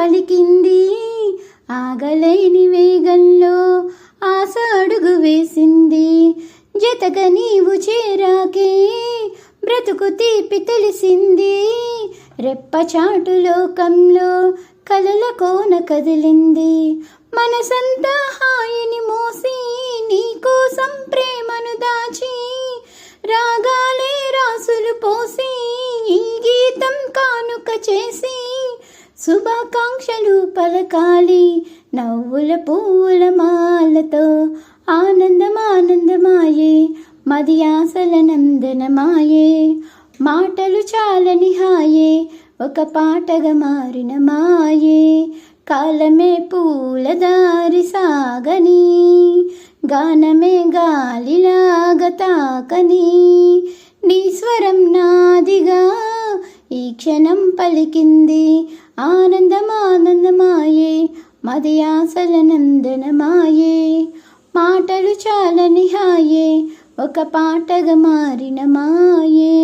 పలికింది. ఆగలేని వేగంలో ఆశ అడుగు వేసింది. జతగా నీవు చేరాకే బ్రతుకు తీపి తెలిసింది. రెప్పచాటు లోకంలో కలల కోన కదిలింది. మనసంతా హాయిని మోసి నీకోసం ప్రేమను దాచి రాగాలే రాసులు పోసి ఈ గీతం కానుక చేసి శుభాకాంక్షలు పలకాలి. నవ్వుల పువ్వుల మాలతో ఆనందం ఆనందమాయే మది ఆశల నందనమాయే. మాటలు చాలని హాయే. ఒక పాటగా మారిన మాయే. కాలమే పూల దారి సాగని. గానమే గాలిలాగ తాకని. క్షణం పలికింది. ఆనందమానందమాయే మది ఆశల మాటలు చాలని హాయే ఒక పాటగా మారిన మాయే.